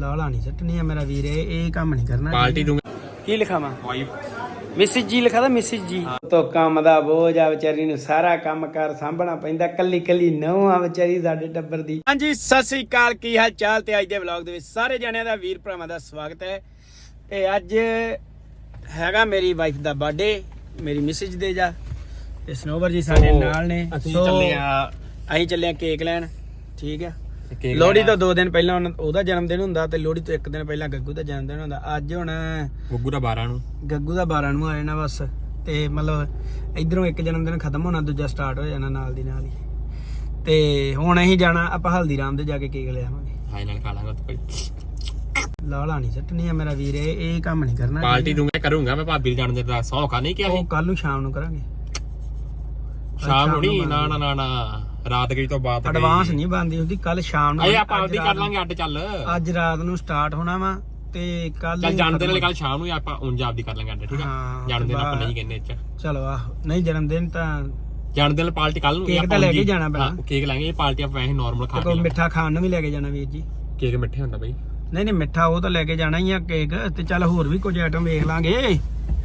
ਲਾਲਾ ਨਹੀਂ ਸੱਟਣੀ ਆ ਮੇਰਾ ਵੀਰ ਇਹ ਇਹ ਕੰਮ ਨਹੀਂ ਕਰਨਾ ਪਾਰਟੀ ਦੂੰਗਾ। ਕੀ ਲਿਖਾਵਾਂ? ਮਿਸਿਸ ਜੀ ਲਿਖਾ ਤਾਂ ਮਿਸਿਸ ਜੀ। ਤੋ ਕੰਮ ਦਾ ਬੋਝ ਆ ਵਿਚਾਰੀ ਨੂੰ ਸਾਰਾ ਕੰਮ ਕਰ ਸਾਂਭਣਾ ਪੈਂਦਾ ਕੱਲੀ ਕੱਲੀ ਨਹੁੰ ਆ ਵਿਚਾਰੀ ਸਾਡੇ ਟੱਬਰ ਦੀ। ਹਾਂਜੀ ਸਤਿ ਸ੍ਰੀ ਅਕਾਲ ਕੀ ਹਾਲ ਚਾਲ ਤੇ ਅੱਜ ਦੇ ਵਲੌਗ ਦੇ ਵਿੱਚ ਸਾਰੇ ਜਣਿਆਂ ਦਾ ਵੀਰ ਭਰਾਵਾਂ ਦਾ ਸਵਾਗਤ ਹੈ। ਤੇ ਅੱਜ ਹੈਗਾ ਮੇਰੀ ਵਾਈਫ ਦਾ ਬਰਥਡੇ ਮੇਰੀ ਮਿਸਿਸ ਦੇ ਜਾ। ਤੇ ਸਨੋਵਰ ਜੀ ਸਾਡੇ ਨਾਲ ਨੇ। ਅਸੀਂ ਚੱਲੇ ਆ ਅਸੀਂ ਚੱਲੇ ਆ ਕੇਕ ਲੈਣ। ਠੀਕ ਆ? ਕੇਕ ਲੋਹੜੀ। ਤੋਂ 2 ਦਿਨ ਪਹਿਲਾਂ ਉਹਨਾਂ- ਉਹਦਾ ਜਨਮ ਦਿਨ ਹੁੰਦਾ ਤੇ ਲੋਹੜੀ ਤੋਂ 1 ਦਿਨ ਪਹਿਲਾਂ ਗੱਗੂ ਦਾ ਜਨਮ ਦਿਨ ਹੁੰਦਾ। ਅੱਜ ਹੁਣ ਗੁੱਗੂ ਦਾ 12 ਨੂੰ। ਗੱਗੂ ਦਾ 12 ਨੂੰ ਆ ਜਾਣਾ ਬਸ। ਤੇ ਮਤਲਬ ਇਧਰੋਂ ਇੱਕ ਜਨਮ ਦਿਨ ਖਤਮ ਹੋਣਾ ਦੂਜਾ ਸਟਾਰਟ ਹੋ ਜਾਣਾ ਨਾਲ ਦੀ ਨਾਲ ਹੀ। ਤੇ ਹੁਣ ਅਸੀਂ ਜਾਣਾ ਆਪਾਂ ਹਲਦੀਰਾਮ ਦੇ ਜਾ ਕੇ ਕੇਕ ਲੈ ਆਵਾਂਗੇ। ਹਾਈ ਨਾਲ ਖਾ ਲਾਂਗਾ ਕੋਈ। ਲਾਲਾ ਨਹੀਂ ਸੱਟਣੀ ਆ ਮੇਰਾ ਵੀਰ ਇਹ ਇਹ ਕੰਮ ਨਹੀਂ ਕਰਨਾ ਪਾਰਟੀ ਦੂੰਗਾ ਕਰੂੰਗਾ ਮੈਂ ਭਾਬੀ ਦੇ ਜਾਣ ਦੇ ਦਾ ਸੌਖਾ ਨਹੀਂ ਕਿਹਾ ਉਹ ਸੀ ਕੱਲ ਨੂੰ ਸ਼ਾਮ ਨੂੰ ਕਰਾਂਗੇ। ਸ਼ਾਮ ਨੂੰ ਨਹੀਂ ਨਾ ਨਾ ਨਾ ਨਾ। ਰਾਤ ਗਈ ਤੋਂ ਬਾਅਦ ਗਈ। ਐਡਵਾਂਸ ਨਹੀਂ ਬੰਦੀ ਹੁੰਦੀ ਕੱਲ ਸ਼ਾਮ ਨੂੰ ਅਏ ਆਪਾਂ ਅੱਜ ਆਪਦੀ ਕਰ ਲਾਂਗੇ ਅੱਡ ਚੱਲ। ਅੱਜ ਰਾਤ ਨੂੰ ਸਟਾਰਟ ਹੋਣਾ ਵਾ ਤੇ ਕੱਲ ਚੱਲ ਜਾਣਦੇ ਨਾਲ ਕੱਲ ਸ਼ਾਮ ਨੂੰ ਹੀ ਆਪਾਂ ਉਂਝ ਆਪਦੀ ਕਰ ਲਾਂਗੇ ਅੱਡ ਠੀਕ ਆ? ਹਾਂ, ਜਾਣਦੇ ਨਾਲ ਆਪਾਂ ਨਹੀਂ ਕਹਿੰਦੇ ਚ। ਚਲੋ ਆਹੋ ਨਹੀਂ ਜਨਮ ਦਿਨ ਤਾਂ ਜਾਣਦੇ ਨਾਲ ਪਾਰਟੀ ਕੱਲ ਨੂੰ ਕੇਕ ਤਾਂ ਲੈ ਕੇ ਜਾਣਾ ਪਹਿਲਾਂ। ਕੇਕ ਲਾਂਗੇ ਇਹ ਪਾਰਟੀ ਆਪਾਂ ਵੈਸੇ ਨਾਰਮਲ ਖਾ ਕੇ ਕੋਈ ਮਿੱਠਾ ਖਾਣ ਨੂੰ ਵੀ ਲੈ ਕੇ ਜਾਣਾ ਵੀਰ ਜੀ। ਕੇਕ ਮਿੱਠੇ ਹੁੰਦਾ ਬਈ। ਨਹੀਂ ਨਹੀਂ ਮਿੱਠਾ ਉਹ ਤਾਂ ਲੈ ਕੇ ਜਾਣਾ ਹੀ ਆ ਕੇਕ ਤੇ ਚੱਲ ਹੋਰ ਵੀ ਕੁਝ ਆਈਟਮ ਵੇਖ ਲਾਂਗੇ।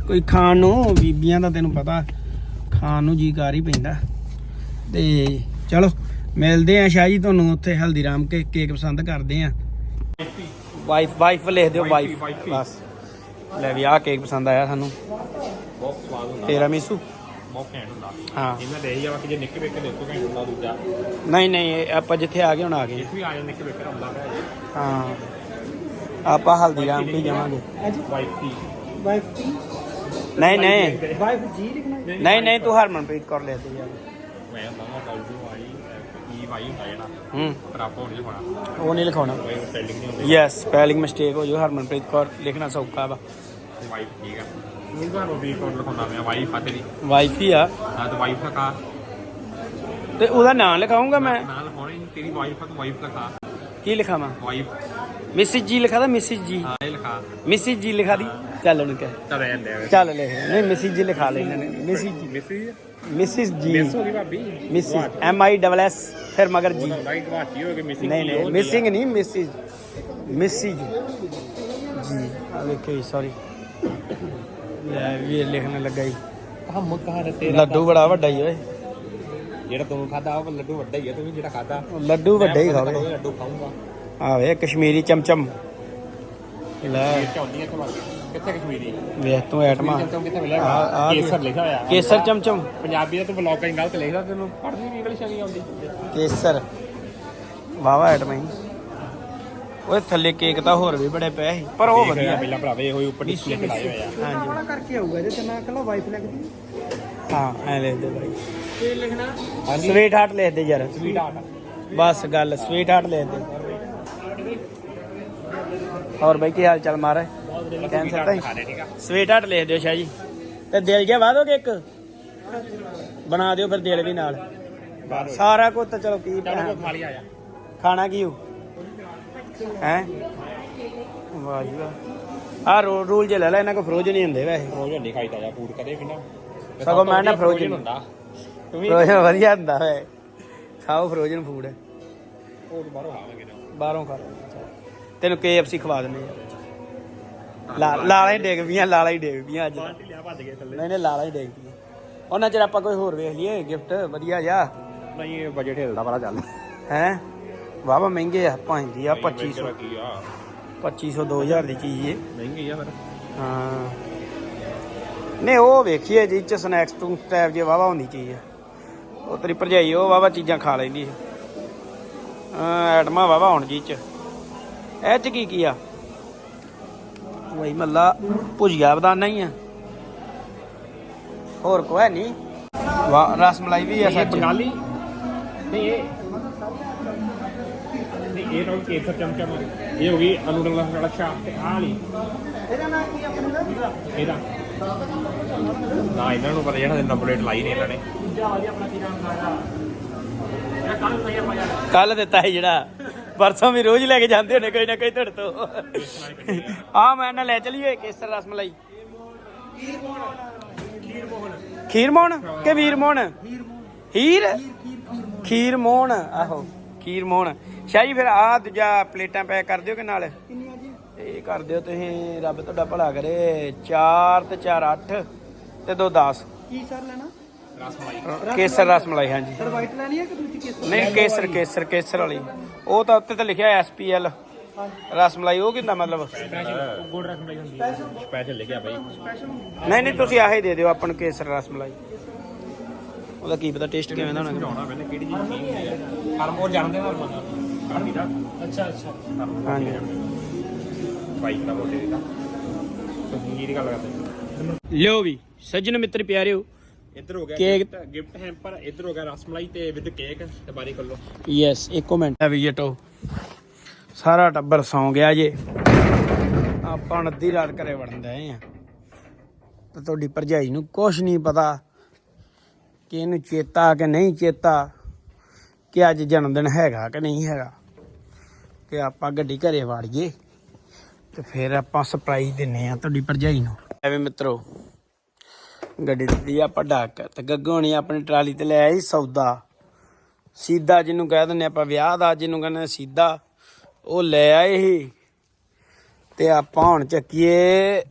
ਕੋਈ ਖਾਣ ਨੂੰ ਬੀਬੀਆਂ ਦਾ ਤੈਨੂੰ ਪਤਾ ਖਾਣ ਨੂੰ ਜੀ ਕਰ ਹੀ ਪੈਂਦਾ। ਤੇ ਚਲੋ ਮਿਲਦੇ ਆ ਸ਼ਾਹ ਜੀ ਤੁਹਾਨੂੰ ਉੱਥੇ ਹਲਦੀਰਾਮ ਕੇ ਕੇਕ ਪਸੰਦ ਕਰਦੇ ਆ ਵਾਈਫ ਵਾਈਫ ਲਿਖ ਦਿਓ ਵਾਈਫ। ਬਸ। ਲੈ ਵੀ ਆਹ ਕੇਕ ਪਸੰਦ ਆਇਆ ਸਾਨੂੰ। ਬਹੁਤ ਸਵਾਦ ਹੁੰਦਾ। ਤੇਰਾ ਮੀਸੂ? ਬਹੁਤ ਘੈਂਟ ਹੁੰਦਾ। ਹਾਂ। ਇਹਨਾਂ ਦੇ ਹੀ ਆ ਕਿ ਜੇ ਨਿੱਕੇ ਵੇਖ ਕੇ ਦੇਖੋ ਘੈਂਟ ਹੁੰਦਾ ਦੂਜਾ। ਨਹੀਂ ਨਹੀਂ ਆਪਾਂ ਜਿੱਥੇ ਆ ਗਏ ਹੁਣ ਆ ਗਏ। ਇੱਥੇ ਵੀ ਆ ਜਾਂਦੇ ਨਿੱਕੇ ਹੁੰਦਾ ਹੈ। ਆਪਾਂ ਹਲਦੀਰਾਮ ਜਾਵਾਂਗੇ। ਵਾਈਫ ਨਹੀਂ ਨਹੀਂ। ਵਾਈਫ ਜੀ ਲਿਖਣਾ ਨਹੀਂ ਨਹੀਂ ਤੂੰ ਹਰਮਨਪ੍ਰੀਤ ਕੌਰ ਲੈ ਤੇ ਯਾਰ। ਮੈਂ ਨਵਾਂ ਕਾਲ ਨੂੰ ਆਈ ਕੀ ਵਾਈ ਹੁੰਦਾ ਜਿਹੜਾ ਹੂੰ। ਪਰ ਆਪਾਂ ਹੁਣ ਨਹੀਂ ਹੋਣਾ ਉਹ ਨਹੀਂ ਲਿਖਾਉਣਾ। ਕੋਈ ਸਪੈਲਿੰਗ ਨਹੀਂ ਹੁੰਦੀ। ਯੈਸ ਸਪੈਲਿੰਗ ਮਿਸਟੇਕ ਹੋ ਜੋ ਹਰਮਨਪ੍ਰੀਤ ਕੌਰ ਲਿਖਣਾ ਸੌਖਾ ਵਾ। ਵਾਈਫ ਠੀਕ ਆ। ਉਹ ਤੁਹਾਨੂੰ ਵੀ ਕੋਡ ਲਿਖਾਉਣਾ ਮੈਂ ਵਾਈਫ ਆ ਤੇਰੀ। ਵਾਈਫ ਹੀ ਆ। ਆ ਤਾਂ ਵਾਈਫ ਲਖਾ ਤੇ ਉਹਦਾ ਨਾਮ ਲਿਖਾਉਂਗਾ ਮੈਂ? ਨਾਲ ਹੋਣੀ ਤੇਰੀ ਵਾਈਫ ਆ ਤੂੰ ਵਾਈਫ ਲਖਾ। ਕੀ ਲਿਖਾਵਾਂ? ਵਾਈਫ ਮਿਸਿਸ ਜੀ ਲਿਖਾ ਦਾ ਮਿਸਿਸ ਜੀ ਹਾਂ ਇਹ ਲਖਾ। ਮਿਸਿਸ ਜੀ ਲਿਖਾ ਦੀ। ਚੱਲ ਉਹਨੂੰ ਕਹਿ। ਦੇ ਚੱਲ ਲਿਖ ਨਹੀਂ ਮਿਸਿਸ ਜੀ ਲਿਖਾ ਲੈ ਇਹਨਾਂ ਨੇ ਮਿਸਿਸ ਜੀ ਮਿਸੀ ਮਿਸਿਸ ਜੀ ਮਿਸ ਹੋ ਗਈ ਭਾਬੀ? Mrs M I double S ਫਿਰ ਮਗਰ ਜੀ ਹੋ ਗਈ ਮਿਸਿੰਗ ਨਹੀਂ ਨਹੀਂ ਮਿਸਿੰਗ ਨਹੀਂ ਮਿਸਿਸ ਮਿਸਿਸ ਜੀ ਆ ਵੇਖੋ ਸੌਰੀ ਲੈ ਵੀ ਇਹ ਲਿਖਣ ਲੱਗਾ ਜੀ। ਹਮ ਕਹਾਂ ਤੇਰਾ ਲੱਡੂ ਬੜਾ ਵੱਡਾ ਹੀ ਓਏ। ਜਿਹੜਾ ਤੂੰ ਖਾਦਾ ਉਹ ਲੱਡੂ ਵੱਡਾ ਹੀ ਆ ਤੂੰ ਵੀ ਜਿਹੜਾ ਖਾਦਾ ਲੱਡੂ ਵੱਡੇ ਹੀ ਖਾਵੇ। ਲੱਡੂ ਖਾਊਂਗਾ। ਆਵੇ ਕਸ਼ਮੀਰੀ ਚਮਚਮ। ਲੈ। ਹੈ ਤੁਹਾਨੂੰ ਕਿੱਥੇ ਕਸ਼ਮੀਰੀ ਵੇਖ ਤੂੰ ਐਟਮਾ ਚਮਚਮ ਕਿੱਥੇ ਮਿਲੇਗਾ ਕੇਸਰ ਲਿਖਿਆ ਹੋਇਆ। ਕੇਸਰ ਚਮਚਮ। ਪੰਜਾਬੀ ਦਾ ਤੂੰ ਬਲੌਗ ਗਲਤ ਲਿਖਦਾ ਤੈਨੂੰ। ਪੜ੍ਹਨੀ ਵੀ ਇੰਗਲਿਸ਼ ਨਹੀਂ ਆਉਂਦੀ। ਕੇਸਰ। ਵਾਵਾ ਐਟਮਾ ਹੀ ਓਏ ਥੱਲੇ ਕੇਕ ਤਾਂ ਹੋਰ ਵੀ ਬੜੇ ਪਏ ਸੀ। ਪਰ ਉਹ ਵਧੀਆ ਪਹਿਲਾਂ ਭਰਾਵੇ ਹੋਈ ਉੱਪਰ ਡਿਸਪਲੇ ਲਾਏ ਹੋਏ ਆ। ਹਾਂਜੀ ਕਰਕੇ ਆਊਗਾ ਜੇ ਤੇ ਮੈਂ ਕੱਲਾ ਵਾਈਫ ਲੱਗਦੀ ਹਾਂ ਐ ਲਿਖ ਦੇ ਬਾਈ। ਕੀ ਲਿਖਣਾ? ਸਵੀਟ ਹਾਰਟ ਲਿਖ ਦੇ ਯਾਰ। ਸਵੀਟ ਆਰਟ ਬਸ ਗੱਲ ਸਵੀਟ ਹਾਰਟ ਲਿਖ ਦੇ। ਹੋਰ ਬਾਈ ਕੀ ਹਾਲ ਚਾਲ ਮਾਰਾ ਕੈਂਸਰ ਤਾਂ ਹੀ? ਖਾਣੇ ਠੀਕ ਆ? ਸਵੀਟ ਹਾਰਟ ਲਿਖ ਦਿਓ ਸ਼ਾਹ। ਜੀ ਤੇ ਦਿਲ ਜਿਹਾ ਵਾਦੋਗੇ ਇੱਕ? ਬਣਾ ਦਿਓ ਫਿਰ ਦਿਲ ਵੀ ਨਾਲ। ਸਾਰਾ ਕੁਝ ਤਾਂ ਚਲੋ ਕੀ ਆਇਆ ਖਾਣਾ ਕੀ ਹੋ? ਹੈ? ਵਾਹ ਜੀ ਵਾਹ। ਆ ਰੂਲ ਰੂਲ ਜੇ ਲੈ ਲੈ ਇਹਨਾਂ ਕੋ ਫਰੋਜ਼ ਨਹੀਂ ਹੁੰਦੇ ਵੈਸੇ। ਰੋਜ਼ ਨਹੀਂ ਖਾਈਦਾ ਜਾਂ ਫੂਡ ਕਦੇ ਵੀ ਨਾ। ਸਗੋਂ ਮੈਂ ਨਾ frozen ਹੁੰਦਾ। ਵੀ ਫਰੋਜ਼ਨ ਵਧੀਆ ਹੁੰਦਾ ਹੈ ਖਾਓ ਫਰੋਜ਼ਨ ਫੂਡ ਉਹ ਬਾਹਰੋਂ ਖਾਵਾਂਗੇ ਨਾ। ਬਾਹਰੋਂ ਖਾ ਤੈਨੂੰ KFC ਖਵਾ ਦਿੰਦੇ ਆ। ਲਾ ਲਾਲਾ ਹੀ ਡੇਗ ਪੀਆਂ ਲਾਲਾ ਹੀ ਡੇਗ ਪੀਆਂ ਅੱਜ। ਬਾਲਟੀ ਲਿਆ ਭੱਜ ਗਏ ਥੱਲੇ। ਨਹੀਂ ਨਹੀਂ ਲਾਲਾ ਹੀ ਡੇਗ ਪੀਆਂ ਉਹਨਾਂ ਚਿਰ ਆਪਾਂ ਕੋਈ ਹੋਰ ਵੇਖ ਲਈਏ ਗਿਫਟ ਵਧੀਆ ਜਾ ਨਹੀਂ ਇਹ ਬਜਟ ਹਿਲਦਾ ਬੜਾ ਚੱਲ। ਹੈ? ਵਾਵਾ ਮਹਿੰਗੇ ਆ ਭਾਂਦੀ ਆ 2500 ਕੀ ਆ। 2500 2000 ਦੀ ਚੀਜ਼ ਏ। ਮਹਿੰਗੀ ਆ ਫਿਰ। ਹਾਂ। ਨਹੀਂ ਉਹ ਵੇਖੀਏ ਜੀ ਚ ਸਨੈਕਸ ਟੂ ਟੈਬ ਜੇ ਵਾਵਾ ਹੁੰਦੀ ਚੀਜ਼ ਆ। ਉਹ ਤੇਰੀ ਭਰਜਾਈ ਉਹ ਵਾਵਾ ਚੀਜ਼ਾਂ ਖਾ ਲੈਂਦੀ ਹਾਂ ਐਟਮਾ ਵਾਵਾ ਹੁਣ ਜੀ ਚ। ਇਹ ਚ ਕੀ ਕੀ ਆ? ਵਈ ਮੱਲਾ ਭੁਜੀਆ ਬਦਾਨਾ ਹੀ ਆ। ਹੋਰ ਕੋ ਹੈ ਨਹੀਂ। ਵਾ ਰਸ ਮਲਾਈ ਵੀ ਆ ਇਹ ਸੱਚ। ਬੰਗਾਲੀ। ਇਹ ਹੋ ਗਈ ਆਲੂ ਡੰਗਲਾ ਵਾਲਾ ਚਾਪ ਤੇ ਆਹ ਵਾਲੀ। ਇਹਦਾ ਨਾਂ ਕੀ ਆਪਣੇ ਦਾ ਇਹਦਾ। ਨਾ ਇਹਨਾਂ ਨੂੰ ਪਤਾ ਜਿਹੜਾ ਨੰਬਰ ਪਲੇਟ ਲਾਈ ਨੇ ਇਹਨਾਂ ਨੇ। ਕੱਲ ਦਿੱਤਾ ਹੈ ਜਿਹੜਾ। ਪਰਸੋਂ ਵੀ ਰੋਜ਼ ਲੈ ਕੇ ਜਾਂਦੇ ਹੋਣੇ ਕੋਈ ਨਾ ਕੋਈ ਤੁਹਾਡੇ ਤੋਂ। ਆ ਮੈਂ ਨਾ ਲੈ ਚਲੀਏ ਕੇਸਰ ਰਸ ਮਲਾਈ। ਖੀਰ ਮੋਹਨ ਕਿ ਵੀਰ ਮੋਹਨ? ਹੀਰ ਖੀਰ ਮੋਹਨ ਆਹੋ ਖੀਰ ਮੋਹਨ। ਸ਼ਾਹ ਫਿਰ ਆ ਦੂਜਾ ਪਲੇਟਾਂ ਪੈਕ ਕਰ ਦਿਓ ਕਿ ਨਾਲ? ਕਿੰਨੀਆਂ ਜੀ? ਇਹ ਕਰ ਦਿਓ ਤੁਸੀਂ ਰੱਬ ਤੁਹਾਡਾ ਭਲਾ ਕਰੇ। 4 ਤੇ 4 8 ਤੇ 2 10 ਕੀ ਸਰ ਲੈਣਾ? ਕੇਸਰ ਰਸ ਮਲਾਈ ਹਾਂਜੀ। ਸਰ ਵਾਈਟ ਲੈਣੀ ਹੈ ਕਿ ਦੂਜੀ ਕਿਸ ਨਹੀਂ ਕੇਸਰ ਕੇਸਰ ਕੇਸਰ ਵਾਲੀ। ਉਹ ਤਾਂ ਉੱਤੇ ਤਾਂ ਲਿਖਿਆ ਐਸਪੀਐਲ ਰਸ ਮਲਾਈ ਉਹ ਕਿੰਦਾ ਮਤਲਬ? ਸਪੈਸ਼ਲ ਲਿਖਿਆ ਬਾਈ। ਨਹੀਂ ਨਹੀਂ ਤੁਸੀਂ ਆਹੀ ਦੇ ਦਿਓ ਆਪਾਂ ਨੂੰ ਕੇਸਰ ਰਸ ਮਲਾਈ। ਉਹਦਾ ਕੀ ਪਤਾ ਟੇਸਟ ਕਿਵੇਂ ਦਾ ਹੋਣਾ। ਮੈਨੇ ਕਿਹੜੀ ਚੀਜ਼ ਕੀ ਹੈ। ਹਰਮੋਰ ਜਾਣਦੇ ਨਾ ਹਰਮੋਰ ਕਾਰਮੀ ਦਾ ਅੱਛਾ ਅੱਛਾ। ਹਾਂਜੀ। ਬਾਈਕ ਦਾ ਮੋਟੇ ਦਾ ਤੁਸੀਂ ਦੀ ਗੱਲ ਕਰਦੇ ਲਿਓ ਵੀ ਸੱਜਣ ਮਿੱਤਰ ਪਿਆਰਿਓ ਇੱਧਰ ਹੋ ਗਿਆ ਕੇਕ- ਗਿਫਟ ਗਿਫਟ ਹੈਂਪਰ ਇੱਧਰ ਹੋ ਗਿਆ ਰਸਮਲਾਈ ਤੇ ਵਿਦ ਕੇਕ ਤੇ ਬਾਰੀ ਕੋਲੋ ਯੈਸ ਇੱਕੋ ਮਿੰਟ ਹੈ ਵੀ ਜਟੋ ਸਾਰਾ ਟੱਬਰ ਸੌਂ ਗਿਆ ਜੇ। ਆਪਾਂ ਅੱਧੀ ਰਾਤ ਘਰੇ ਵੜਨ ਦਏ ਆ। ਤੇ ਤੁਹਾਡੀ ਭਰਜਾਈ ਨੂੰ ਕੁਝ ਨਹੀਂ ਪਤਾ ਕਿ ਇਹਨੂੰ ਚੇਤਾ ਕਿ ਨਹੀਂ ਚੇਤਾ ਕਿ ਅੱਜ ਜਨਮ ਦਿਨ ਹੈਗਾ ਕਿ ਨਹੀਂ ਹੈਗਾ। ਕਿ ਆਪਾਂ ਗੱਡੀ ਘਰੇ ਵਾੜੀਏ। ਤੇ ਫਿਰ ਆਪਾਂ ਸਰਪ੍ਰਾਈਜ਼ ਦਿੰਨੇ ਆ ਤੁਹਾਡੀ ਭਰਜਾਈ ਨੂੰ। ਐਵੇਂ ਮਿੱਤਰੋ ਗੱਡੀ ਦਿੱਤੀ ਆਪਾਂ ਡੱਕ। ਤੇ ਗੱਗੋ ਹੋਣੀ ਆਪਣੀ ਟਰਾਲੀ ਤੇ ਲੈ ਆਈ ਸੌਦਾ। ਸੀਦਾ ਜਿਹਨੂੰ ਕਹਿ ਦਿੰਦੇ ਆਪਾਂ, ਵਿਆਹ ਦਾ ਜਿਹਨੂੰ ਕਹਿੰਦੇ ਆ ਸੀਦਾ, ਉਹ ਲੈ ਆਏ ਸੀ। ਤੇ ਆਪਾਂ ਹੁਣ ਚੱਕੀਏ,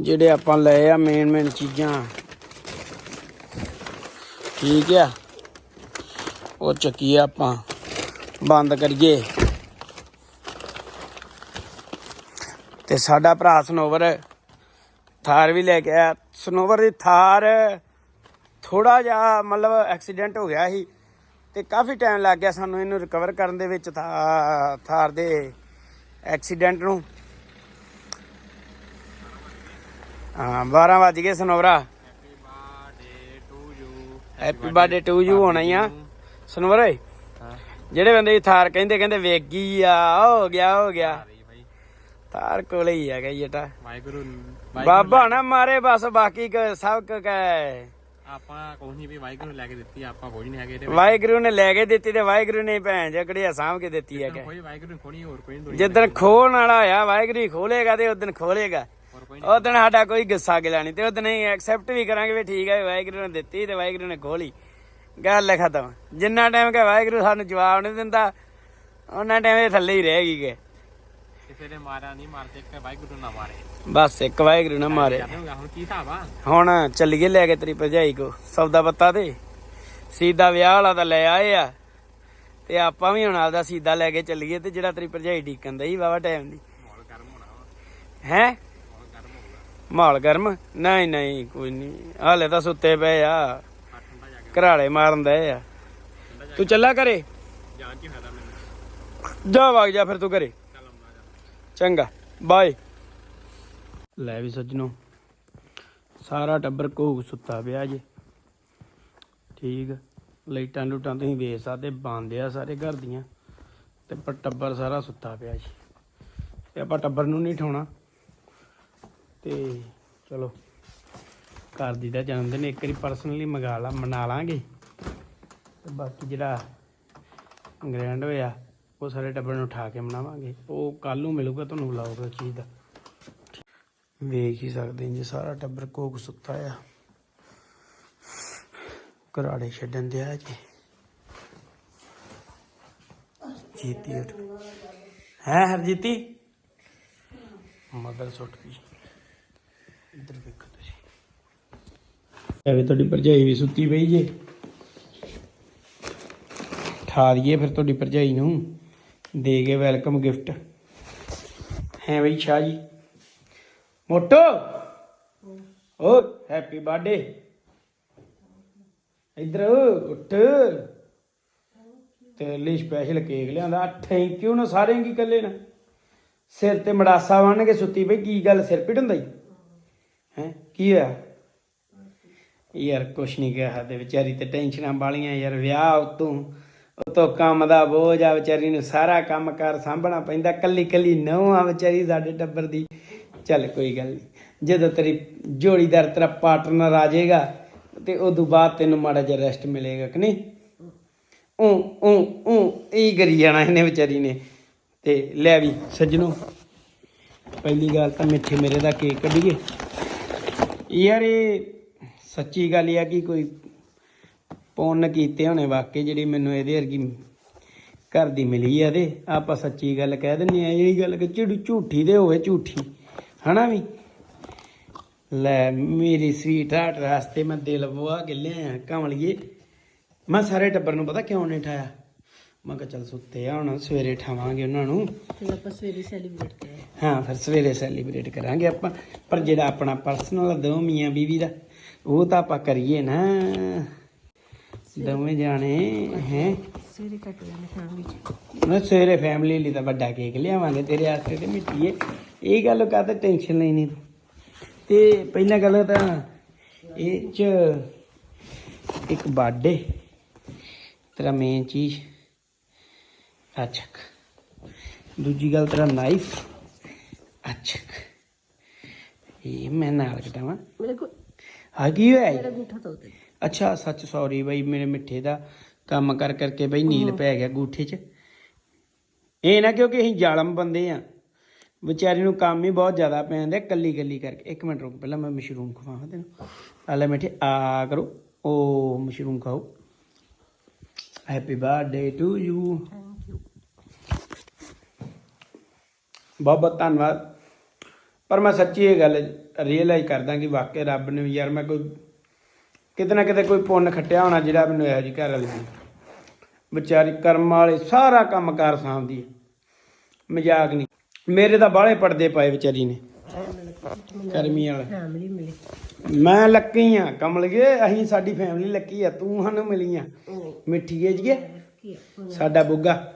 ਜਿਹੜੇ ਆਪਾਂ ਲਏ ਆ ਮੇਨ ਮੇਨ ਚੀਜ਼ਾਂ। ਠੀਕ ਆ। ਉਹ ਚੱਕੀਏ ਆਪਾਂ, ਬੰਦ ਕਰੀਏ। ਤੇ ਸਾਡਾ ਭਰਾ ਸਨੋਵਰ ਥਾਰ ਵੀ ਲੈ ਕੇ ਆਇਆ। ਸਨੋਵਰ ਦੀ ਥਾਰ ਥੋੜਾ ਜਿਹਾ ਮਤਲਬ ਐਕਸੀਡੈਂਟ ਹੋ ਗਿਆ ਸੀ ਤੇ ਕਾਫੀ ਟਾਈਮ ਲੱਗ ਗਿਆ ਸਾਨੂੰ ਇਹਨੂੰ ਰਿਕਵਰ ਕਰਨ ਦੇ ਵਿੱਚ ਥਾਰ ਦੇ ਐਕਸੀਡੈਂਟ ਨੂੰ। ਹਾਂ 12 ਵੱਜ ਗਏ ਸਨੋਵਰਾ। ਹੈਪੀ ਬਰਥਡੇ ਟੂ ਯੂ ਹੋਣਾ ਹੀ ਆ। ਸਨੋਵਰ ਜਿਹੜੇ ਬੰਦੇ ਥਾਰ ਕਹਿੰਦੇ ਕਹਿੰਦੇ ਵੇਗੀ ਆ ਹੋ ਗਿਆ ਹੋ ਗਿਆ। ਥਾਰ ਕੋਲੇ ਹੀ ਹੈਗਾ ਜਟਾ ਵਾਹਿਗੁਰੂ ਬਾਬਾ ਨਾ ਮਾਰੇ ਬਸ ਬਾਕੀ ਸਭ ਕੁ ਕਹੇ ਆਪਾਂ ਕੋਈ ਨਹੀਂ ਵੀ ਵਾਹਿਗੁਰੂ ਨੇ ਲੈ ਕੇ ਦਿੱਤੀ ਆਪਾਂ ਕੋਈ ਨਹੀਂ ਹੈਗੇ ਤੇ ਵਾਹਿਗੁਰੂ ਨੇ ਲੈ ਕੇ ਦਿੱਤੀ ਤੇ ਵਾਹਿਗੁਰੂ ਨੇ ਭੈਣ ਜਕੜਿਆ ਸਾਂਭ ਕੇ ਦਿੱਤੀ ਹੈ ਕਿ ਕੋਈ ਵਾਹਿਗੁਰੂ ਖੋਣੀ ਹੋਰ ਕੋਈ ਨਹੀਂ ਜਿੱਦਣ ਖੋਣ ਵਾਲਾ ਹੋਇਆ ਵਾਹਿਗੁਰੂ ਹੀ ਖੋਲੇਗਾ ਤੇ ਉਦੋਂ ਖੋਲੇਗਾ। ਹੋਰ ਕੋਈ ਉਦੋਂ ਸਾਡਾ ਕੋਈ ਗੁੱਸਾ ਗਿਲਾ ਨਹੀਂ ਤੇ ਉਦੋਂ ਹੀ ਐਕਸੈਪਟ ਵੀ ਕਰਾਂਗੇ ਵੀ ਠੀਕ ਹੈ ਵਾਹਿਗੁਰੂ ਨੇ ਦਿੱਤੀ ਤੇ ਵਾਹਿਗੁਰੂ ਨੇ ਖੋਲੀ। ਗੱਲ ਖਤਮ। ਜਿੰਨਾ ਟਾਈਮ ਕਿ ਵਾਹਿਗੁਰੂ ਸਾਨੂੰ ਜਵਾਬ ਨਹੀਂ ਦਿੰਦਾ ਉਹਨਾਂ ਟਾਈਮ ਇਹ ਥੱਲੇ ਹੀ ਰਹਿ ਗਈ ਕਿ ਕਿਸੇ ਨੇ ਮਾਰਿਆ ਨਹੀਂ ਮਾਰਦੇ ਇੱਕ ਵਾਹਿਗੁਰੂ ਨਾ ਮਾਰੇ। ਬਸ ਇੱਕ ਵਾਹਿਗੁਰੂ ਨਾ ਮਾਰੇ। ਹੁਣ ਕੀ ਹਿਸਾਬ ਆ? ਹੁਣ ਚੱਲੀਏ ਲੈ ਕੇ ਤੇਰੀ ਭਰਜਾਈ ਕੋ ਸੌਦਾ ਪੱਤਾ ਤੇ। ਸੀਦਾ ਵਿਆਹ ਵਾਲਾ ਤਾਂ ਲੈ ਆਏ ਆ। ਤੇ ਆਪਾਂ ਵੀ ਹੁਣ ਆਪਦਾ ਸੀਦਾ ਲੈ ਕੇ ਚੱਲੀਏ ਤੇ ਜਿਹੜਾ ਤੇਰੀ ਭਰਜਾਈ ਢੀਕਣ ਦਾ ਹੀ ਵਾਵਾ ਟਾਈਮ ਦੀ। ਮਾਹੌਲ ਗਰਮ ਹੋਣਾ ਹੈ? ਮਾਹੌਲ ਗਰਮ ਨਹੀਂ ਨਹੀਂ ਕੋਈ ਨਹੀਂ। ਹਾਲੇ ਤਾਂ ਸੁੱਤੇ ਪਏ ਆ। ਘਰਾਲੇ ਮਾਰਨ ਦੇ ਆ। ਤੂੰ ਚੱਲਾ ਘਰੇ? ਜਾਣ ਕੀ ਫਾਇਦਾ ਮੈਨੂੰ? ਜਾ ਵਗ ਜਾ ਫਿਰ ਤੂੰ ਘਰੇ। ਚੰਗਾ ਬਾਏ ਲੈ ਵੀ ਸੱਜਣੋ, ਸਾਰਾ ਟੱਬਰ ਕੋਹ ਸੁੱਤਾ ਪਿਆ ਜੇ। ਠੀਕ, ਲਾਈਟਾਂ ਲੂਟਾਂ ਤੁਸੀਂ ਵੇਖ ਸਕਦੇ ਬੰਦ ਆ ਸਾਰੇ ਘਰ ਦੀਆਂ, ਤੇ ਪਰ ਟੱਬਰ ਸਾਰਾ ਸੁੱਤਾ ਪਿਆ ਜੀ। ਤੇ ਆਪਾਂ ਟੱਬਰ ਨੂੰ ਨਹੀਂ ਠਾਉਣਾ। ਤੇ ਚਲੋ, ਘਰ ਦੀ ਦਾ ਜਨਮ ਦਿਨ ਇੱਕ ਵਾਰੀ ਪਰਸਨਲੀ ਮੰਗਾ ਲਾ, ਮਨਾ ਲਾਂਗੇ। ਤੇ ਬਾਕੀ ਜਿਹੜਾ ਗ੍ਰੈਂਡ ਹੋਇਆ ਉਹ ਸਾਰੇ ਟੱਬਰ ਨੂੰ ਉਠਾ ਕੇ ਬਣਾਵਾਂਗੇ ਉਹ ਕੱਲ ਨੂੰ ਮਿਲੂਗਾ ਤੁਹਾਨੂੰ ਵਲੌਗ ਚੀਜ਼ ਦਾ। ਵੇਖ ਹੀ ਸਕਦੇ ਜੀ, ਸਾਰਾ ਟੱਬਰ ਕੋਕ ਸੁੱਤਾ ਆ। ਘਰਾੜੇ ਛੱਡਣ ਦਿਆ ਜੀ। ਜੀਤੀ ਉੱਠ ਹੈ ਹਰਜੀਤੀ? ਮਦਰ ਸੁੱਟ ਗਈ। ਇੱਧਰ ਵੇਖੋ ਤੁਸੀਂ। ਐਵੇਂ ਤੁਹਾਡੀ ਭਰਜਾਈ ਵੀ ਸੁੱਤੀ ਪਈ ਜੇ। ਠਾ ਦਈਏ ਫਿਰ ਤੁਹਾਡੀ ਭਰਜਾਈ ਨੂੰ। ਦੇ ਗਏ ਵੈਲਕਮ ਗਿਫਟ ਹੈ ਬਈ ਸ਼ਾਹ ਜੀ। ਮੋਟੋ। ਓ ਹੈਪੀ ਬਰਥਡੇ ਇਧਰ ਉੱਠ। ਤੇ ਲਈ ਸਪੈਸ਼ਲ ਕੇਕ ਲਿਆਂਦਾ। ਥੈਂਕ ਯੂ ਨਾ ਸਾਰਿਆਂ ਕੀ ਕੱਲੇ ਨਾ। ਸਿਰ ਤੇ ਮੜਾਸਾ ਬੰਨ ਕੇ ਸੁੱਤੀ ਪਈ ਕੀ ਗੱਲ ਸਿਰ ਪੀੜ ਹੁੰਦਾ ਈ ਹੈ, ਕੀ ਹੋਇਆ? ਯਾਰ ਕੁਛ ਨਹੀਂ ਕਿਹਾ ਤੇ ਵਿਚਾਰੀ ਤੇ ਟੈਨਸ਼ਨਾਂ ਵਾਲੀਆਂ, ਯਾਰ ਵਿਆਹ ਉਤੋਂ ਉਤੋਂ ਕੰਮ ਦਾ ਬੋਝ ਆ ਵਿਚਾਰੀ ਨੂੰ ਸਾਰਾ ਕੰਮ ਕਾਰ ਸਾਂਭਣਾ ਪੈਂਦਾ, ਕੱਲੀ ਕੱਲੀ ਨਹੁੰ ਆ ਵਿਚਾਰੀ ਸਾਡੇ ਟੱਬਰ ਦੀ। ਚੱਲ ਕੋਈ ਗੱਲ ਨਹੀਂ ਜਦੋਂ ਤੇਰੀ ਜੋੜੀਦਾਰ ਤੇਰਾ ਪਾਰਟਨਰ ਆ ਜਾਏਗਾ ਤੇ ਉਦੋਂ ਬਾਅਦ ਤੈਨੂੰ ਮਾੜਾ ਜਿਹਾ ਰੈਸਟ ਮਿਲੇਗਾ ਕਿ ਨਹੀਂ? ਉਹ ਉਹ ਉਹ ਇਹ ਕਰੀ ਜਾਣਾ ਇਹਨੇ ਵਿਚਾਰੀ ਨੇ। ਤੇ ਲੈ ਵੀ ਸੱਜਣੋ, ਪਹਿਲੀ ਗੱਲ ਤਾਂ ਮਿੱਠੇ ਮੇਰੇ ਦਾ ਕੇਕ ਕੱਢੀਏ। ਯਾਰ ਇਹ ਸੱਚੀ ਗੱਲ ਆ ਕਿ ਕੋਈ ਪੁੰਨ ਕੀਤੇ ਹੋਣੇ ਵਾਕਈ ਜਿਹੜੀ ਮੈਨੂੰ ਇਹਦੇ ਵਰਗੀ ਘਰ ਦੀ ਮਿਲੀ ਆ ਤੇ ਆਪਾਂ ਸੱਚੀ ਗੱਲ ਕਹਿ ਦਿੰਨੇ ਆ ਜਿਹੜੀ ਗੱਲ ਕਿ ਜਿਹੜੀ ਝੂਠੀ ਦੇ ਹੋਵੇ ਝੂਠੀ ਹਨਾ ਵੀ? ਲੈ ਮੇਰੀ ਸਵੀਟ ਹਾਰਟ ਰਾਸਤੇ ਮੈਂ ਦਿਲ ਬੁਆ ਕੇ ਲਿਆ ਕਮਲੀਏ। ਮੈਂ ਸਾਰੇ ਟੱਬਰ ਨੂੰ ਪਤਾ ਕਿਉਂ ਨਹੀਂ ਠਾਇਆ? ਮੈਂ ਕਿਹਾ ਚੱਲ ਸੁੱਤੇ ਆ ਹੁਣ ਸਵੇਰੇ ਠਾਵਾਂਗੇ ਉਹਨਾਂ ਨੂੰ। ਫਿਰ ਆਪਾਂ ਸਵੇਰੇ ਸੈਲੀਬ੍ਰੇਟ ਕਰਾਂਗੇ। ਹਾਂ ਫਿਰ ਸਵੇਰੇ ਸੈਲੀਬ੍ਰੇਟ ਕਰਾਂਗੇ ਆਪਾਂ। ਪਰ ਜਿਹੜਾ ਆਪਣਾ ਪਰਸਨਲ ਦੋ ਮੀਆਂ ਬੀਵੀ ਦਾ ਉਹ ਤਾਂ ਆਪਾਂ ਕਰੀਏ ਨਾ। ਦੋਵੇਂ ਜਾਣੇ ਹੈ? ਸਵੇਰੇ ਕੱਟ ਲੈਣੇ ਫੈਮਿਲੀ ਚ। ਨਾ ਸਵੇਰੇ ਫੈਮਿਲੀ ਲਈ ਤਾਂ ਵੱਡਾ ਕੇਕ ਲਿਆਵਾਂਗੇ ਤੇਰੇ ਵਾਸਤੇ ਤੇ ਮਿੱਠੀਏ ਇਹ ਗੱਲ ਕਾਹਤੇ ਟੈਨਸ਼ਨ ਲੈਣੀ ਤੂੰ। ਤੇ ਪਹਿਲਾਂ ਗੱਲ ਤਾਂ ਇਹ ਚ ਇੱਕ ਬਰਥਡੇ ਤੇਰਾ ਮੇਨ ਚੀਜ਼ ਅੱਛਾ ਦੂਜੀ ਗੱਲ ਤੇਰਾ ਨਾਈਫ ਅੱਛਾ ਇਹ ਮੈਂ ਨਾਲ ਕਟਾਵਾਂ। ਮੇਰੇ ਕੋਲ ਆ ਕੀ ਹੋਇਆ ਮੇਰਾ ਇਹ? ਗੁੱਠਾ ਤੋਂ ਤੇ ਅੱਛਾ ਸੱਚ ਸੌਰੀ ਬਈ ਮੇਰੇ ਮਿੱਠੇ ਦਾ ਕੰਮ ਕਰ ਕਰਕੇ ਬਈ ਨੀਲ ਪੈ ਗਿਆ ਗੂਠੇ 'ਚ। ਇਹ ਨਾ ਕਿਉਂਕਿ ਅਸੀਂ ਜ਼ਾਲਮ ਬੰਦੇ ਆ। ਵਿਚਾਰੀ ਨੂੰ ਕੰਮ ਹੀ ਬਹੁਤ ਜ਼ਿਆਦਾ ਪੈਂਦਾ ਕੱਲੀ ਕੱਲੀ ਕਰਕੇ। ਇੱਕ ਮਿੰਟ ਰੁਕ ਪਹਿਲਾਂ ਮੈਂ ਮਸ਼ਰੂਮ ਖਵਾਵਾਂ ਤੈਨੂੰ। ਆ ਲੈ ਮਿੱਠੇ ਆ ਕਰੋ ਉਹ ਮਸ਼ਰੂਮ ਖਾਓ। Happy birthday to you thank you ਬਹੁਤ ਬਹੁਤ ਧੰਨਵਾਦ। ਪਰ ਮੈਂ ਸੱਚੀ ਇਹ ਗੱਲ ਰੀਅਲਾਈਜ਼ ਕਰਦਾ ਕਿ ਵਾਕਿਆ ਰੱਬ ਨੇ ਯਾਰ ਮੈਂ ਕੋਈ ਕਿਤੇ ਨਾ ਕਿਤੇ ਕੋਈ ਪੁੰਨ ਖੱਟਿਆ ਹੋਣਾ ਜਿਹੜਾ ਮੈਨੂੰ ਇਹੋ ਜਿਹੀ ਘਰ ਵਾਲੀ ਦੀ। ਵਿਚਾਰੀ ਕਰਮ ਵਾਲੇ ਸਾਰਾ ਕੰਮਕਾਰ ਸਾਂਭਦੀ ਹੈ। ਮਜ਼ਾਕ ਨਹੀਂ। ਮੇਰੇ ਤਾਂ ਬਾਹਲੇ ਪੜਦੇ ਪਏ ਵਿਚਾਰੀ ਨੇ। ਕਰਮੀ ਵਾਲਾ। ਫੈਮਿਲੀ ਮਿਲੀ। ਮੈਂ ਲੱਕੀ ਆ ਕਮਲਗੇ ਅਸੀਂ ਸਾਡੀ ਫੈਮਿਲੀ ਲੱਕੀ ਆ ਤੂੰ ਸਾਨੂੰ ਮਿਲੀ ਆ। ਮਿੱਠੀ ਏ ਜੀਏ ਆ? ਸਾਡਾ ਬੁੱਗਾ।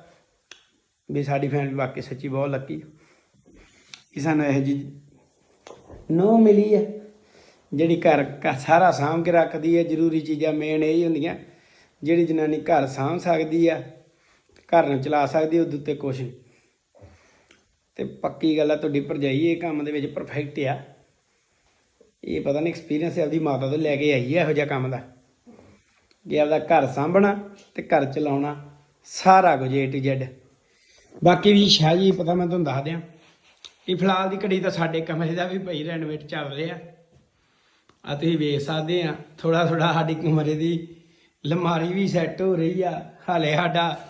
ਵੀ ਸਾਡੀ ਫੈਮਿਲੀ ਵਾਕਈ ਸੱਚੀ ਬਹੁਤ ਲੱਕੀ ਕਿ ਸਾਨੂੰ ਇਹ ਜੀ ਨੋ ਮਿਲੀ ਹੈ ਜਿਹੜੀ ਘਰ ਸਾਰਾ ਸਾਂਭ ਕੇ ਰੱਖਦੀ ਹੈ, ਜ਼ਰੂਰੀ ਚੀਜ਼ਾਂ ਮੇਨ ਇਹ ਹੀ ਹੁੰਦੀਆਂ। ਜਿਹੜੀ ਜਨਾਨੀ ਘਰ ਸਾਂਭ ਸਕਦੀ ਆ, ਘਰ ਨੂੰ ਚਲਾ ਸਕਦੀ, ਉਹਦੇ ਉੱਤੇ ਕੁਛ ਨਹੀਂ। ਤੇ ਪੱਕੀ ਗੱਲ ਆ, ਤੁਹਾਡੀ ਭਰਜਾਈ ਇਹ ਕੰਮ ਦੇ ਵਿੱਚ ਪਰਫੈਕਟ ਆ। ਇਹ ਪਤਾ ਨਹੀਂ ਐਕਸਪੀਰੀਅੰਸ ਆਪਦੀ ਮਾਤਾ ਤੋਂ ਲੈ ਕੇ ਆਈ ਆ ਇਹੋ ਜਿਹਾ ਕੰਮ ਦਾ। ਕਿ ਆਪਦਾ ਘਰ ਸਾਂਭਣਾ ਤੇ ਘਰ ਚਲਾਉਣਾ, ਸਾਰਾ ਕੁਝ A to Z ਬਾਕੀ ਵੀ ਸ਼ਾਹ ਜੀ, ਪਤਾ ਮੈਂ ਤੁਹਾਨੂੰ ਦੱਸ ਦਿਆਂ ਕਿ ਫਿਲਹਾਲ ਦੀ ਘੜੀ ਤਾਂ ਸਾਡੇ ਕਮਰੇ ਦਾ ਵੀ ਭਈ ਰੈਨੋਵੇਟ ਚੱਲ ਰਿਹਾ। ਆ ਤੁਸੀਂ ਵੇਖ ਸਕਦੇ ਆ ਥੋੜਾ ਥੋੜਾ ਸਾਡੀ ਕਮਰੇ ਦੀ ਲਮਾਰੀ ਵੀ ਸੈੱਟ ਹੋ ਰਹੀ ਆ, ਹਾਲੇ ਸਾਡਾ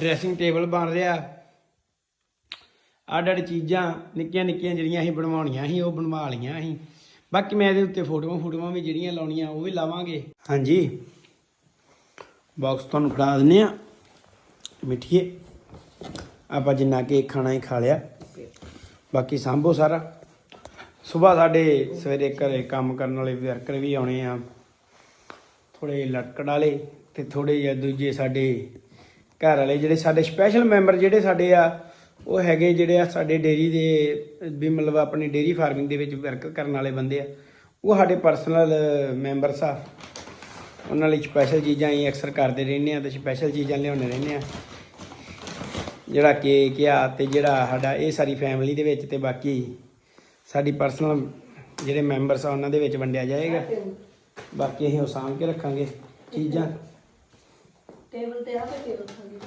ਡਰੈਸਿੰਗ ਟੇਬਲ ਬਣ ਰਿਹਾ। ਅੱਡ ਅੱਡ ਚੀਜ਼ਾਂ ਨਿੱਕੀਆਂ ਨਿੱਕੀਆਂ ਜਿਹੜੀਆਂ ਅਸੀਂ ਬਣਵਾਉਣੀਆਂ ਸੀ, ਉਹ ਬਣਵਾ ਲਈਆਂ ਅਸੀਂ। ਬਾਕੀ ਮੈਂ ਇਹਦੇ ਉੱਤੇ ਫੋਟੋਆਂ ਫੋਟੋਆਂ ਵੀ ਜਿਹੜੀਆਂ ਲਾਉਣੀਆਂ, ਉਹ ਵੀ ਲਾਵਾਂਗੇ। ਹਾਂਜੀ। ਬਾਕਸ ਤੁਹਾਨੂੰ ਫੜਾ ਦਿੰਨੇ ਆ। ਮਿੱਠੀਏ। ਆਪਾਂ ਜਿੰਨਾ ਕੇ ਖਾਣਾ ਹੀ ਖਾ ਲਿਆ। ਬਾਕੀ ਸੰਭੋ ਸਾਰਾ। ਸਵੇਰ ਸਾਡੇ ਸਵੇਰੇ ਘਰੇ ਕੰਮ ਕਰਨ ਵਾਲੇ ਵਰਕਰ ਵੀ ਆਉਣੇ ਆ। ਥੋੜੇ ਲਟਕੜ ਵਾਲੇ ਤੇ ਥੋੜੇ ਜਿਹਾ ਦੂਜੇ ਸਾਡੇ ਘਰ ਵਾਲੇ ਜਿਹੜੇ ਸਾਡੇ ਸਪੈਸ਼ਲ ਮੈਂਬਰ ਜਿਹੜੇ ਸਾਡੇ ਆ, ਉਹ ਹੈਗੇ ਜਿਹੜੇ ਆ ਸਾਡੇ ਡੇਰੀ ਦੇ, ਵੀ ਮਤਲਬ ਆਪਣੀ ਡੇਰੀ ਫਾਰਮਿੰਗ ਦੇ ਵਿੱਚ ਵਰਕ ਕਰਨ ਵਾਲੇ ਬੰਦੇ ਆ। ਉਹ ਸਾਡੇ ਪਰਸਨਲ ਮੈਂਬਰਸ ਆ। ਉਹਨਾਂ ਲਈ ਸਪੈਸ਼ਲ ਚੀਜ਼ਾਂ ਹੀ ਅਕਸਰ ਕਰਦੇ ਰਹਿੰਦੇ ਆ ਤੇ ਸਪੈਸ਼ਲ ਚੀਜ਼ਾਂ ਲਿਆਉਂਦੇ ਰਹਿੰਦੇ ਆ। ਜਿਹੜਾ ਕੇਕ ਆ ਤੇ ਜਿਹੜਾ ਸਾਡਾ ਇਹ ਸਾਰੀ ਫੈਮਿਲੀ ਦੇ ਵਿੱਚ ਤੇ ਬਾਕੀ ਸਾਡੀ ਪਰਸਨਲ ਜਿਹੜੇ ਮੈਂਬਰਸ ਆ ਉਹਨਾਂ ਦੇ ਵਿੱਚ ਵੰਡਿਆ ਜਾਏਗਾ। ਬਾਕੀ ਅਸੀਂ ਉਹ ਸਾਂਭ ਕੇ ਰੱਖਾਂਗੇ ਚੀਜ਼ਾਂ। ਟੇਬਲ ਤੇ ਆ ਕੇ ਟੇਬਲ ਖਾਲੀ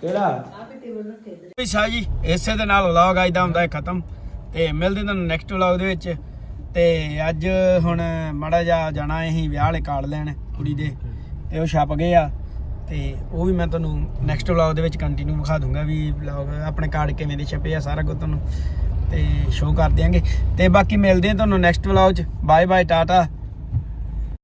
ਕਿਹੜਾ? ਆ ਕੇ ਟੇਬਲ ਰੱਖੇ ਵੀ ਸ਼ਾਹ ਜੀ ਇਸੇ ਦੇ ਨਾਲ ਵਲੌਗ ਅੱਜ ਦਾ ਹੁੰਦਾ ਹੈ ਖਤਮ। ਤੇ ਮਿਲਦੇ ਤੁਹਾਨੂੰ ਨੈਕਸਟ ਵਲੌਗ ਦੇ ਵਿੱਚ। ਤੇ ਅੱਜ ਹੁਣ ਮੜਾ ਜਾ ਜਾਣਾ ਅਸੀਂ ਵਿਆਹ ਵਾਲੇ ਕਾਰਡ ਲੈਣ ਕੁੜੀ ਦੇ। ਤੇ ਉਹ ਛਪ ਗਏ ਆ। ਤੇ ਉਹ ਵੀ ਮੈਂ ਤੁਹਾਨੂੰ ਨੈਕਸਟ ਵਲੌਗ ਦੇ ਵਿੱਚ ਕੰਟੀਨਿਊ ਵਿਖਾ ਦੂੰਗਾ ਵੀ ਵਲੌਗ ਆਪਣੇ ਕਾਰਡ ਕਿਵੇਂ ਦੇ ਛਪੇ ਆ ਸਾਰਾ ਕੁਝ ਤੁਹਾਨੂੰ। ਤੇ ਸ਼ੋਅ ਕਰ ਦਿਆਂਗੇ। ਤੇ ਬਾਕੀ ਮਿਲਦੇ ਆ ਤੁਹਾਨੂੰ ਨੈਕਸਟ ਵਲੌਗ 'ਚ। Bye bye tata